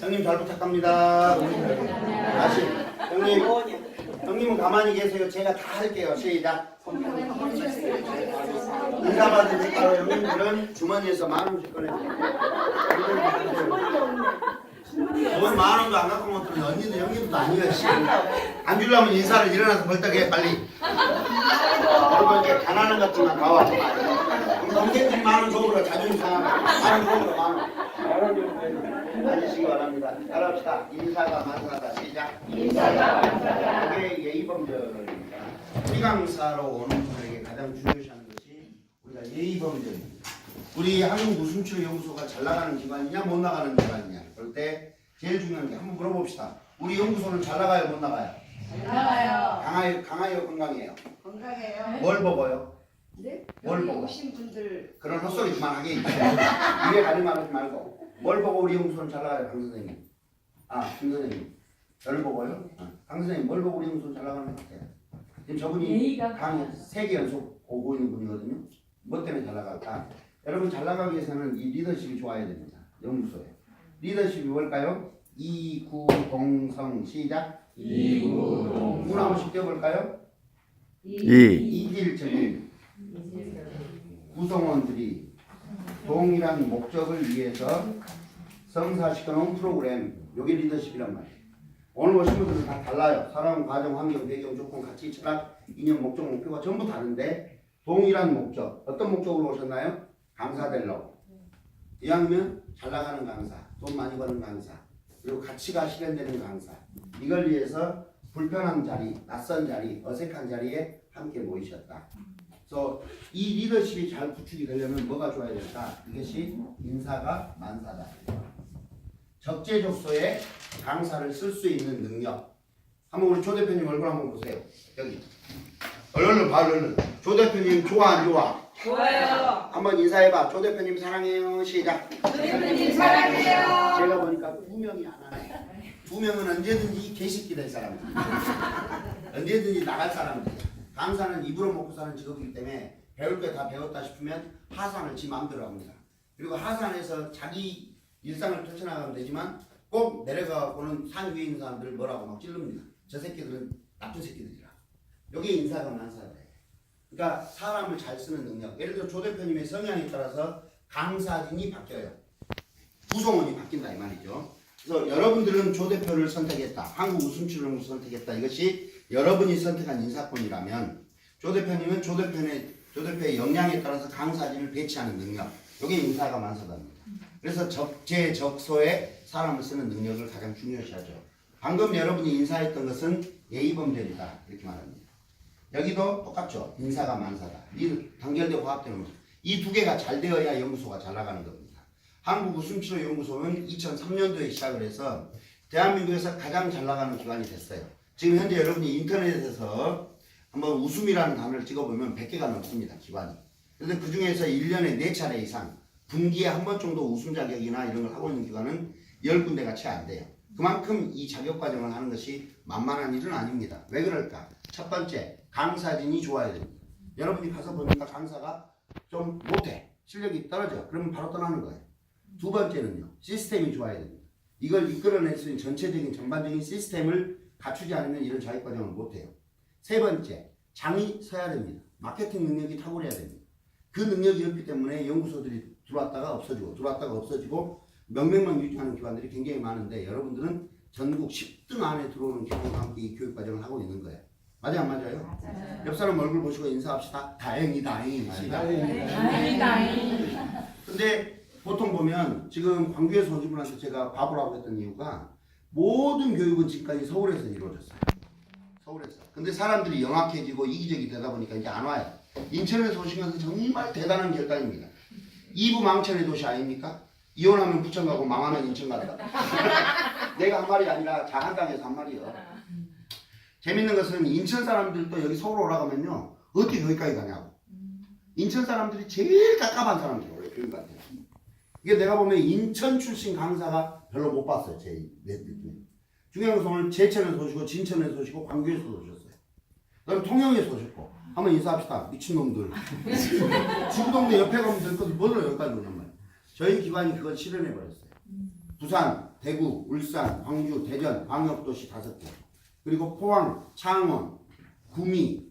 형님 잘 부탁합니다. 다시 형님 형님은 가만히 계세요. 제가 다 할게요. 시작. 인사 받으니까 형님들은 주머니에서 만 원씩 꺼내세요. 돈만 원도 안 갖고 못 들은 언니도 형님도 아니에요. 씨. 안 주려면 인사를 일어나서 벌떡 해 빨리. 여러분 이렇게 가난한 나와지 마요. 동생들이 만원 줘보라 자존심 상하면 만원 줘보라 만원. 하시기 바랍니다. 따라합시다. 인사가 만사다. 시작. 인사가 만사다. 이게 예의범절입니다. 우리강사로 오는 분들에게 가장 중요시하는 것이 우리가 예의범절입니다. 우리 한국우승치료연구소가 잘 나가는 기관이냐 못 나가는 기관이냐 그럴 때 제일 중요한 게 한번 물어봅시다. 우리 연구소는 잘 나가요 못 나가요? 나가요. 강하요 강하요 건강해요. 건강해요. 뭘 먹어요? 네? 뭘 여기 보고? 오신 분들 그런 헛소리 그만하게 입에 가리 말하지 말고 뭘 보고 우리 연구소는 잘 나가요 강 선생님? 아김 선생님 저를 보고요? 아, 강 선생님 뭘 보고 우리 연구소는 잘 나가는 것 같아요? 지금 저분이 예의가 강세개 연속 오고 있는 분이거든요. 뭐 때문에 잘 나갈까? 여러분 잘 나가기 위해서는 이 리더십이 좋아야 됩니다. 연구소에. 리더십이 뭘까요? 이구동성 시작. 이구동성. 문 한번씩 떼볼까요? 이 이질적인 구성원들이 동일한 목적을 위해서 성사시켜놓은 프로그램. 요게 리더십이란 말이에요. 오늘 오신 분들은 다 달라요. 사람, 과정, 환경, 배경, 조건, 가치, 철학, 이념, 목적, 목표가 전부 다른데 동일한 목적. 어떤 목적으로 오셨나요? 강사 되려고. 이왕이면 잘 나가는 강사, 돈 많이 버는 강사, 그리고 가치가 실현되는 강사. 이걸 위해서 불편한 자리, 낯선 자리, 어색한 자리에 함께 모이셨다. 그래서 이 리더십이 잘 구축이 되려면 뭐가 좋아야 될까? 이것이 인사가 만사다. 적재적소에 강사를 쓸 수 있는 능력. 한번 우리 조 대표님 얼굴 한번 보세요. 여기. 얼른 봐, 얼른. 조 대표님 좋아 안 좋아? 좋아요. 한번 인사해봐. 조 대표님 사랑해요. 시작. 대표님 사랑해요. 제가 보니까 두 명이 안 하네. 두 명은 언제든지 개식기 될 사람들. 언제든지 나갈 사람들. 강사는 입으로 먹고 사는 직업이기 때문에 배울 게다 배웠다 싶으면 하산을 지 마음대로 합니다. 그리고 하산에서 자기 일상을 펼쳐나가면 되지만 꼭 내려가 보는 산 위에 있는 사람들을 뭐라고 막 찔릅니다. 저 새끼들은 나쁜 새끼들이라. 이게 인사가 만사다. 그러니까 사람을 잘 쓰는 능력. 예를 들어 조 대표님의 성향에 따라서 강사진이 바뀌어요. 구성원이 바뀐다 이 말이죠. 그래서 여러분들은 조 대표를 선택했다. 한국 우승치를 선택했다. 이것이 여러분이 선택한 인사권이라면 조 대표님은 조 대표의 조 대표의 역량에 따라서 강사진을 배치하는 능력. 이게 인사가 만사답니다. 그래서 적재적소에 사람을 쓰는 능력을 가장 중요시하죠. 방금 여러분이 인사했던 것은 예의범절이다 이렇게 말합니다. 여기도 똑같죠. 인사가 만사다. 이 단결되고 화합되는 모습. 이 두 개가 잘 되어야 연구소가 잘 나가는 겁니다. 한국 웃음치료 연구소는 2003년도에 시작을 해서 대한민국에서 가장 잘 나가는 기관이 됐어요. 지금 현재 여러분이 인터넷에서 한번 웃음이라는 단어를 찍어보면 100개가 넘습니다. 기관이. 그래서 그 중에서 1년에 4차례 이상 분기에 한 번 정도 웃음 자격이나 이런 걸 하고 있는 기관은 10군데가 채 안 돼요. 그만큼 이 자격 과정을 하는 것이 만만한 일은 아닙니다. 왜 그럴까? 첫 번째, 강사진이 좋아야 됩니다. 여러분이 가서 보니까 강사가 좀 못해. 실력이 떨어져. 그러면 바로 떠나는 거예요. 두 번째는요. 시스템이 좋아야 됩니다. 이걸 이끌어낼 수 있는 전체적인 전반적인 시스템을 갖추지 않으면 이런 자격 과정을 못해요. 세 번째, 장이 서야 됩니다. 마케팅 능력이 탁월해야 됩니다. 그 능력이 없기 때문에 연구소들이 들어왔다가 없어지고 들어왔다가 없어지고 명맥만 유지하는 기관들이 굉장히 많은데 여러분들은 전국 10등 안에 들어오는 기관과 함께 이 교육 과정을 하고 있는 거예요. 맞아요, 안 맞아요? 맞아요. 옆 사람 얼굴 보시고 인사합시다. 다행이 다행이 시작. 다행이다. 근데 보통 보면 지금 광주에서 오신 분한테 제가 바보라고 했던 이유가 모든 교육은 지금까지 서울에서 이루어졌어요. 서울에서. 근데 사람들이 영악해지고 이기적이 되다 보니까 이제 안 와요. 인천에서 것은 정말 대단한 결단입니다. 이부 망천의 도시 아닙니까? 이혼하면 부천 가고 망하면 인천 간다. 내가 한 말이 아니라 자한당에서 한 말이요. 재밌는 것은 인천 사람들도 여기 서울 오라가면요. 어떻게 여기까지 가냐고. 인천 사람들이 제일 깝깝한 사람들이에요. 교육한테. 이게 내가 보면 인천 출신 강사가 별로 못 봤어요. 제내 느낌에. 오늘 제천에서 오시고 진천에서 오시고 광주에서 오셨어요. 그다음 통영에서 오셨고 한번 인사합시다. 미친놈들. 지구동네 옆에 가면 될 것을 뭘로 여기까지 오냔 말이에요. 저희 기관이 그걸 실현해 버렸어요. 부산, 대구, 울산, 광주, 대전, 광역도시 다섯 개. 그리고 포항, 창원, 구미,